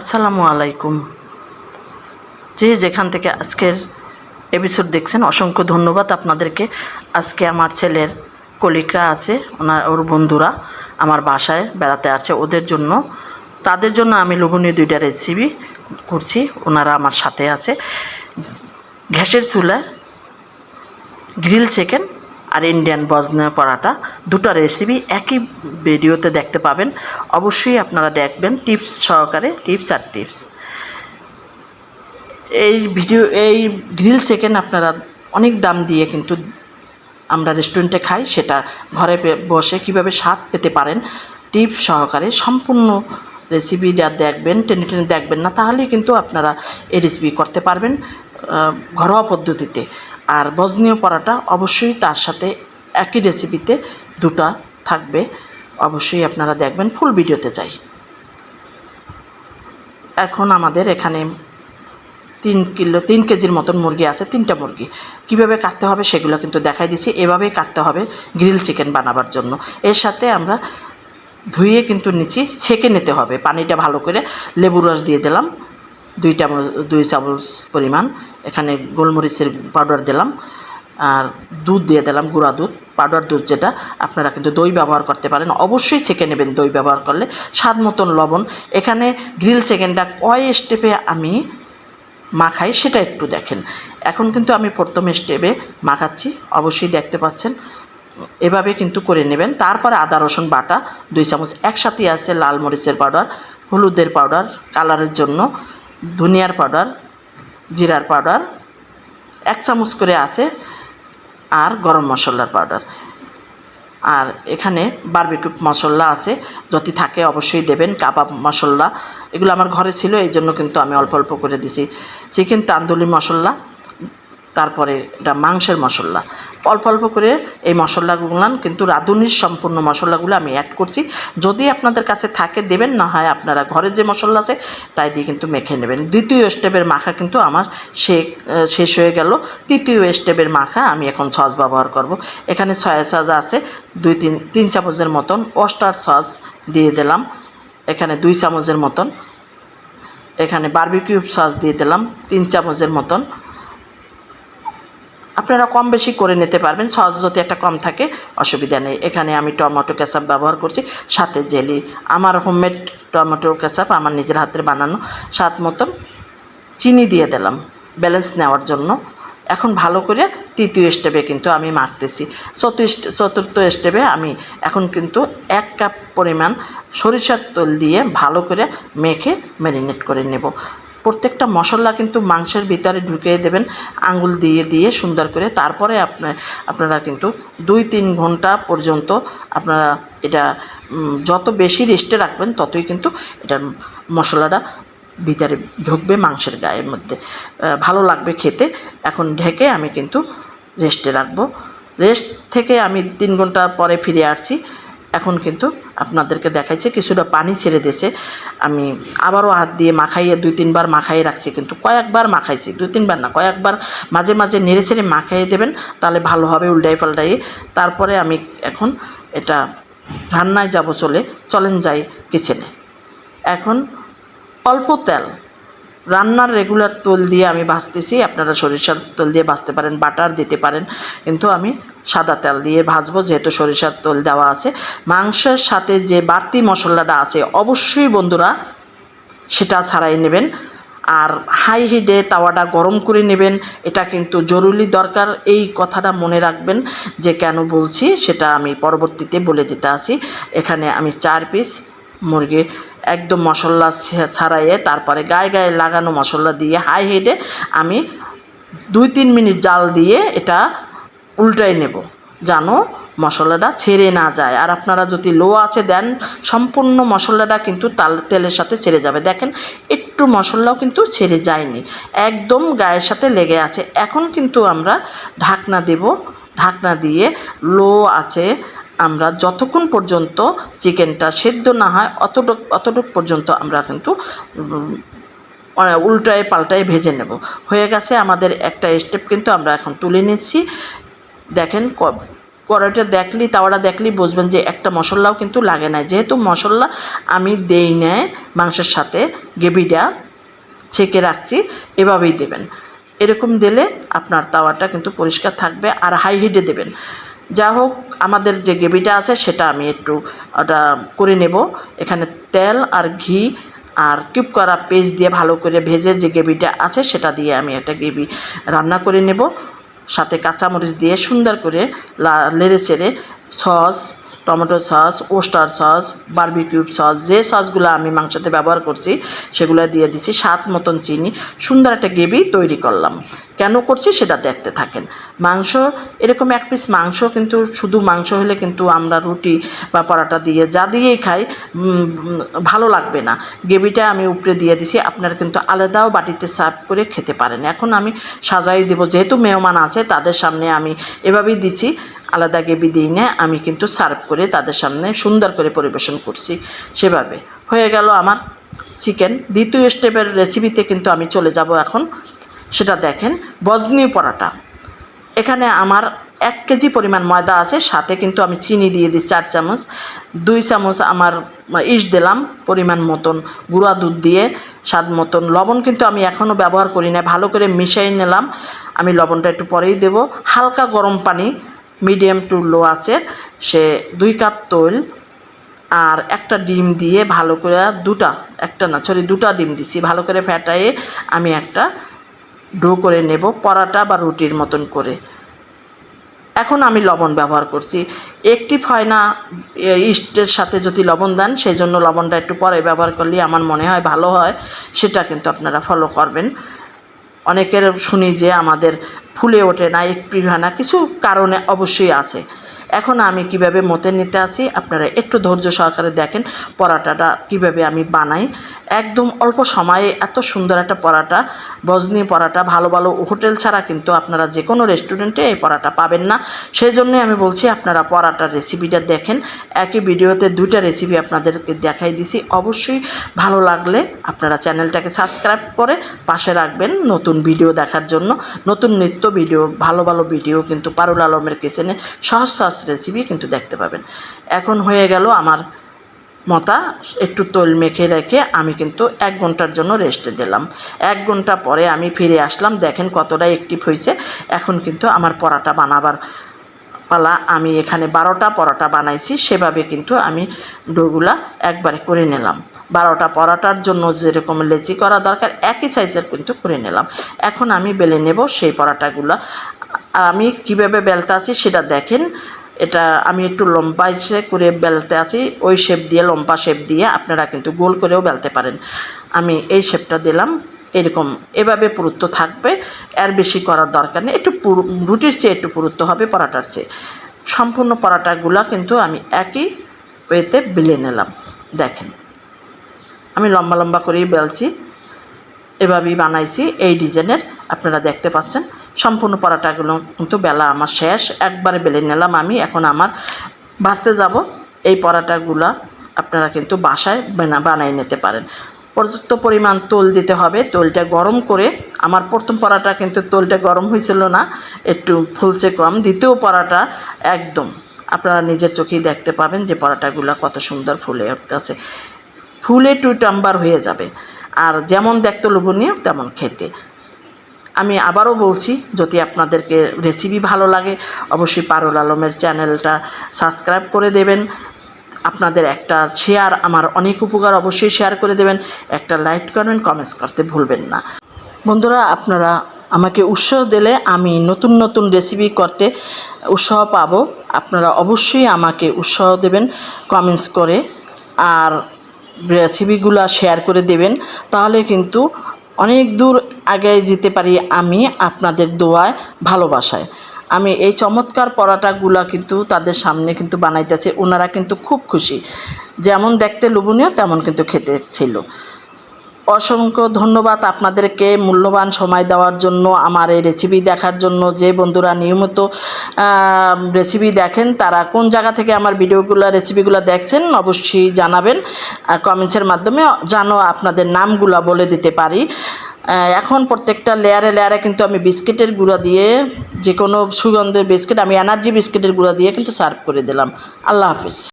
আসসালামু আলাইকুম। যে যেখান থেকে আজকের এপিসোড দেখছেন, অসংখ্য ধন্যবাদ আপনাদেরকে। আজকে আমার ছেলের কলিকরা আছে, ওনার, ওর বন্ধুরা আমার বাসায় বেড়াতে আসছে ওদের জন্য। তাদের জন্য আমি লোভনীয় দুইটা রেসিপি করছি, ওনারা আমার সাথে আছে। গ্যাসের চুলায় গ্রিল চিকেন আর ইন্ডিয়ান বজনা পরাটা দুটো রেসিপি একই ভিডিওতে দেখতে পাবেন। অবশ্যই আপনারা দেখবেন টিপস সহকারে টিপস আর টিপস এই ভিডিও এই গ্রিল চিকেন আপনারা অনেক দাম দিয়ে কিন্তু আমরা রেস্টুরেন্টে খাই, সেটা ঘরে বসে কীভাবে স্বাদ পেতে পারেন টিপস সহকারে সম্পূর্ণ রেসিপি যা দেখবেন, টেনে টেনে দেখবেন না, তাহলেই কিন্তু আপনারা এই রেসিপি করতে পারবেন ঘরোয়া পদ্ধতিতে। আর বজনীয় পরাটা অবশ্যই তার সাথে একই রেসিপিতে দুটা থাকবে। অবশ্যই আপনারা দেখবেন ফুল ভিডিওতে যাই। এখন আমাদের এখানে তিন কিলো, তিন কেজির মতন মুরগি আছে, তিনটা মুরগি। কীভাবে কাটতে হবে সেগুলো কিন্তু দেখাই দিচ্ছি। এভাবেই কাটতে হবে গ্রিল চিকেন বানাবার জন্য। এর সাথে আমরা ধুয়ে কিন্তু নিচে ছেঁকে নিতে হবে। পানিটা ভালো করে লেবু রস দিয়ে দিলাম। দুই চামচ দুই চামচ পরিমাণ। এখানে গোলমরিচের পাউডার দিলাম। আর দুধ দিয়ে দিলাম, গুঁড়া দুধ। পাউডার দুধ যেটা, আপনারা কিন্তু দই ব্যবহার করতে পারেন। অবশ্যই ছেঁকে নেবেন দই ব্যবহার করলে। স্বাদ মতন লবণ। এখানে গ্রিল চিকেনটা কয় স্টেপে আমি মাখাই সেটা একটু দেখেন। এখন কিন্তু আমি প্রথম স্টেপে মাখাচ্ছি। অবশ্যই দেখতে পাচ্ছেন। এভাবে কিন্তু করে নেবেন। তারপরে আদা, রসুন, বাটা, দুই চামচ। একসাথে আছে লাল মরিচের পাউডার হলুদের পাউডার কালারের জন্য। ধনিয়ার পাউডার, জিরার পাউডার, এক চামচ করে আছে, আর গরম মশলার পাউডার। আর এখানে বারবিকিউ মশলা আছে, যদি থাকে অবশ্যই দেবেন, কাবাব মশলা, এগুলো আমার ঘরে ছিল এই জন্য কিন্তু আমি অল্প অল্প করে দিছি। চিকেন তান্দুলি মশলা তারপরে এটা মাংসের মশলা। অল্প অল্প করে এই মশলাগুলো কিন্তু রাঁধুনির সম্পূর্ণ মশলাগুলো আমি অ্যাড করছি। যদি আপনাদের কাছে থাকে, দেবেন, না হয় আপনারা ঘরে যে মশলা আছে, তাই দিয়ে কিন্তু মেখে নেবেন। দ্বিতীয় স্টেপের মাখা কিন্তু আমার শেষ হয়ে গেল। তৃতীয় স্টেপের মাখা আমি এখন সস ব্যবহার করব। এখানে সয়া সস আছে, দুই তিন তিন চামচের মতন। ওস্টার সস দিয়ে দিলাম, এখানে দুই চামচের মতন। এখানে বারবিকিউ সস দিয়ে দিলাম, তিন চামচের মতন। আপনারা কম বেশি করে নিতে পারবেন, সস যদি একটা কম থাকে, অসুবিধা নেই। এখানে আমি টমেটো কেচাপ ব্যবহার করছি, সাথে জেলি। আমার হোমমেড টমেটো কেচাপ আমার নিজের হাতের বানানো, স্বাদ মতন চিনি দিয়ে দিলাম ব্যালেন্স নেওয়ার জন্য। এখন ভালো করে তৃতীয় স্টেপে কিন্তু আমি মাখতেছি চতুর্থ চতুর্থ স্টেপে আমি এখন কিন্তু এক কাপ পরিমাণ সরিষার তেল দিয়ে ভালো করে মেখে ম্যারিনেট করে নেব। প্রত্যেকটা মশলা কিন্তু মাংসের ভিতরে ঢুকিয়ে দেবেন আঙ্গুল দিয়ে দিয়ে সুন্দর করে। তারপরে আপনার আপনারা কিন্তু দুই তিন ঘণ্টা পর্যন্ত আপনারা এটা যত বেশি রেস্টে রাখবেন, ততই কিন্তু এটার মশলাটা ভিতরে ঢুকবে মাংসের গায়ের মধ্যে। ভালো লাগবে খেতে। এখন ঢেকে আমি কিন্তু রেস্টে রাখব। রেস্ট থেকে আমি তিন ঘণ্টা পরে ফিরে আসছি। এখন কিন্তু আপনাদেরকে দেখাইছে, কিছুটা পানি ছেড়ে দিয়েছে। আমি আবারও হাত দিয়ে মাখাইয়ে, দুই তিনবার মাখাইয়ে রাখছি কিন্তু কয়েকবার মাখাইছি, দুই তিনবার না, কয়েকবার মাঝে মাঝে নেড়ে ছেড়ে মাখাইয়ে দেবেন, তাহলে ভালো হবে উল্টাই পাল্টাই তারপরে আমি এখন এটা রান্নায় যাব চলে, চলেন যাই কিচেনে এখন অল্প তেল রান্নার রেগুলার তেল দিয়ে আমি ভাজতেছি। আপনারা সরিষার তেল দিয়ে ভাজতে পারেন বাটার দিতে পারেন। কিন্তু আমি সাদা তেল দিয়ে ভাজবো, যেহেতু সরিষার তেল দেওয়া আছে। মাংসের সাথে যে বাড়তি মশলাটা আছে, অবশ্যই বন্ধুরা সেটা ছাড়াই নেবেন। আর হাই হিটে তাওয়াটা গরম করে নেবেন, এটা কিন্তু জরুরি দরকার। এই কথাটা মনে রাখবেন যে কেন বলছি, সেটা আমি পরবর্তীতে বলে দিতে আছি এখানে আমি চার পিস মুরগি একদম মশলা ছাড়াইয়ে তারপরে গায়ে গায়ে লাগানো মশলা দিয়ে হাই হিটে আমি দুই তিন মিনিট জাল দিয়ে এটা উল্টাই নেব, যেন মশলাটা ছেড়ে না যায়। আর আপনারা যদি লো আছে দেন, সম্পূর্ণ মশলাটা কিন্তু তাল তেলের সাথে ছেড়ে যাবে। দেখেন, একটু মশলাও কিন্তু ছেড়ে যায়নি। একদম গায়ের সাথে লেগে আছে। এখন কিন্তু আমরা ঢাকনা দেব। ঢাকনা দিয়ে লো আছে আমরা যতক্ষণ পর্যন্ত চিকেনটা সেদ্ধ না হয়, অতটুক অতটুক পর্যন্ত আমরা কিন্তু মানে উল্টায় পাল্টায় ভেজে নেব। হয়ে গেছে আমাদের একটা স্টেপ কিন্তু আমরা এখন তুলে নিচ্ছি। দেখেন কড়াইটা দেখলি, তাওয়াটা দেখলি, বুঝবেন যে একটা মশলাও কিন্তু লাগে না। যেহেতু মশলা আমি দেই নেয় মাংসের সাথে গ্রেভিটা ছেঁকে রাখছি, এভাবেই দেবেন। এরকম দিলে আপনার তাওয়াটা কিন্তু পরিষ্কার থাকবে আর হাই হিটে দেবেন। যা হোক, আমাদের যে গ্রেভিটা আছে সেটা আমি একটু ওটা করে নেব। এখানে তেল আর ঘি আর কিউব করা পেস্ট দিয়ে ভালো করে ভেজে যে গ্রেভিটা আছে সেটা দিয়ে আমি একটা গ্রেভি রান্না করে নেব। সাথে কাঁচামরিচ দিয়ে সুন্দর করে লা- লেড়ে চেড়ে sauce tomato sauce, oyster sauce barbecue sauce, যে সসগুলো আমি মাংসতে ব্যবহার করছি, সেগুলো দিয়ে দিছি স্বাদ মতন চিনি। সুন্দর একটা গ্রেভি তৈরি করলাম। কেন করছি সেটা দেখতে থাকেন। মাংস, এরকম এক পিস মাংস কিন্তু শুধু মাংস হলে কিন্তু আমরা রুটি বা পরাটা দিয়ে যা দিয়েই খাই ভালো লাগবে না। গ্রেভিটা আমি উপরে দিয়ে দিছি, আপনারা কিন্তু আলাদাও বাটিতে সার্ভ করে খেতে পারেন। এখন আমি সাজাই দেবো। যেহেতু মেহমান আছে, তাদের সামনে আমি এভাবেই দিছি। আলাদা গেবি দিই না, আমি কিন্তু সার্ভ করে তাদের সামনে সুন্দর করে পরিবেশন করছি। সেভাবে হয়ে গেল আমার চিকেন দ্বিতীয় স্টেপের রেসিপিতে কিন্তু আমি চলে যাব এখন। সেটা দেখেন বজনি পরাটা। এখানে আমার এক কেজি পরিমাণ ময়দা আছে, সাথে কিন্তু আমি চিনি দিয়ে দিই চার চামচ। দুই চামচ আমার ইস দিলাম পরিমাণ মতন গুঁড়া দুধ দিয়ে, স্বাদ মতন। লবণ কিন্তু আমি এখনও ব্যবহার করি না ভালো করে মিশিয়ে নিলাম। আমি লবণটা একটু পরেই দেব। হালকা গরম পানি মিডিয়াম টু লো আছে। সে দুই কাপ তৈল আর একটা ডিম দিয়ে ভালো করে দুটা, একটা না সরি দুটা ডিম দিছি। ভালো করে ফ্যাটাইয়ে আমি একটা ডো করে নেব পরাটা বা রুটির মতন করে। এখন আমি লবণ ব্যবহার করছি। একটি হয় না ইস্টের সাথে যদি লবণ দেন, সেই জন্য লবণটা একটু পরে ব্যবহার করলে আমার মনে হয় ভালো হয়, সেটা কিন্তু আপনারা ফলো করবেন। অনেকের শুনি যে আমাদের ফুলে ওঠে না একটু না কিছু কারণে অবশ্যই আছে। এখন আমি কীভাবে মতে নিতে আছি, আপনারা একটু ধৈর্য সহকারে দেখেন পরাটাটা কীভাবে আমি বানাই। একদম অল্প সময়ে এত সুন্দর একটা পরাটা, বজনি পরাটা, ভালো ভালো হোটেল ছাড়া কিন্তু আপনারা যে কোনো রেস্টুরেন্টে এই পরাটা পাবেন না। সেই জন্যই আমি বলছি, আপনারা পরাটার রেসিপিটা দেখেন। একই ভিডিওতে দুইটা রেসিপি আপনাদেরকে দেখাই দিছি। অবশ্যই ভালো লাগলে আপনারা চ্যানেলটাকে সাবস্ক্রাইব করে পাশে রাখবেন নতুন ভিডিও দেখার জন্য। নতুন নিত্য ভিডিও, ভালো ভালো ভিডিও কিন্তু পারুল আলমের কিচেনে সহজ সহজ রেসিপি কিন্তু দেখতে পাবেন। এখন হয়ে গেল আমার মতা, একটু তৈল মেখে রেখে আমি কিন্তু এক ঘণ্টার জন্য রেস্টে দিলাম। এক ঘণ্টা পরে আমি ফিরে আসলাম, দেখেন কতটা অ্যাক্টিভ হয়েছে। এখন কিন্তু আমার পরাটা বানাবার পালা, আমি এখানে বারোটা পরোটা বানাইছি, সেভাবে কিন্তু আমি ডোগুলা একবারে করে নিলাম। বারোটা পরোটার জন্য যেরকম লেচি করা দরকার, একই সাইজের কিন্তু করে নিলাম। এখন আমি বেলে নেব সেই পরোটাগুলো। আমি কীভাবে বেলতে আছি সেটা দেখেন। এটা আমি একটু লম্বা ইসে করে বেলতে আসি ওই শেপ দিয়ে, লম্বা শেপ দিয়ে আপনারা কিন্তু গোল করেও বেলতে পারেন। আমি এই শেপটা দিলাম, এরকম এভাবে পুরুত্ব থাকবে, এর বেশি করার দরকার নেই, একটু রুটির চেয়ে একটু পুরুত্ব হবে পরাটার চেয়ে। সম্পূর্ণ পরাটাগুলো কিন্তু আমি একই ওয়েতে বেলে নিলাম, দেখেন। আমি লম্বা লম্বা করেই বেলছি, এভাবেই বানাইছি, এই ডিজাইনের। আপনারা দেখতে পাচ্ছেন। সম্পূর্ণ পরাটাগুলো কিন্তু বেলা আমার শেষ। একবারে বেলে নিলাম আমি। এখন আমার ভাজতে যাব। এই পরাটাগুলো আপনারা কিন্তু বাসায় বানা বানাই নিতে পারেন। পর্যাপ্ত পরিমাণ তোল দিতে হবে। তোলটা গরম করে আমার প্রথম পরাটা কিন্তু তোলটা গরম হয়েছিল না। একটু ফুলছে কম। দ্বিতীয় পরাটা একদম আপনারা নিজের চোখেই দেখতে পাবেন যে পরাটাগুলো কত সুন্দর ফুলে উঠতেছে। ফুলে টু টাম্বার হয়ে যাবে। আর যেমন দেখতে লোভনীয়, তেমন খেতে। আমি আবারও বলছি, যদি আপনাদেরকে রেসিপি ভালো লাগে, অবশ্যই পারুল আলমের চ্যানেলটা সাবস্ক্রাইব করে দেবেন। আপনাদের একটা শেয়ার আমার অনেক উপকার অবশ্যই শেয়ার করে দেবেন। একটা লাইক করবেন কমেন্টস করতে ভুলবেন না। বন্ধুরা, আপনারা আমাকে উৎসাহ দিলে আমি নতুন নতুন রেসিপি করতে উৎসাহ পাবো। আপনারা অবশ্যই আমাকে উৎসাহ দেবেন কমেন্টস করে, আর রেসিপিগুলো শেয়ার করে দেবেন। তাহলে কিন্তু অনেক দূর আগে যেতে পারি আমি আপনাদের দোয়ায়, ভালোবাসায়। আমি এই চমৎকার পরাটাগুলা কিন্তু তাদের সামনে কিন্তু বানাইতেছে ওনারা কিন্তু খুব খুশি। যেমন দেখতে লোভনীয়, তেমন কিন্তু খেতে ছিল। অসংখ্য ধন্যবাদ আপনাদেরকে মূল্যবান সময় দেওয়ার জন্য, আমার এই রেসিপি দেখার জন্য। যে বন্ধুরা নিয়মিত রেসিপি দেখেন, তারা কোন জায়গা থেকে আমার ভিডিওগুলো রেসিপিগুলো দেখছেন, অবশ্যই জানাবেন। কমেন্টসের মাধ্যমে জানো আপনাদের নামগুলো বলে দিতে পারি। এখন প্রত্যেকটা লেয়ারে লেয়ারে কিন্তু আমি বিস্কিটের গুঁড়া দিয়ে যে কোনো সুগন্ধের বিস্কিট, আমি এনার্জি বিস্কিটের গুঁড়া দিয়ে কিন্তু সার্ভ করে দিলাম। আল্লাহ হাফিজ।